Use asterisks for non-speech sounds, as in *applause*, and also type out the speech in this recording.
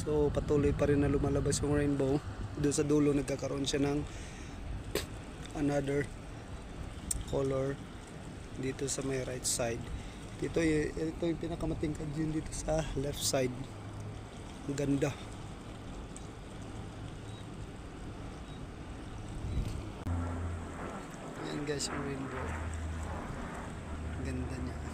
So patuloy pa rin na lumalabas yung rainbow. Doon sa dulo nagkakaroon siya ng *clears throat* another color dito sa may right side. Dito eh, ito yung pinakamatingkad yun dito sa left side. Ang ganda. Ayan guys yung rainbow. Ang Ganda niya.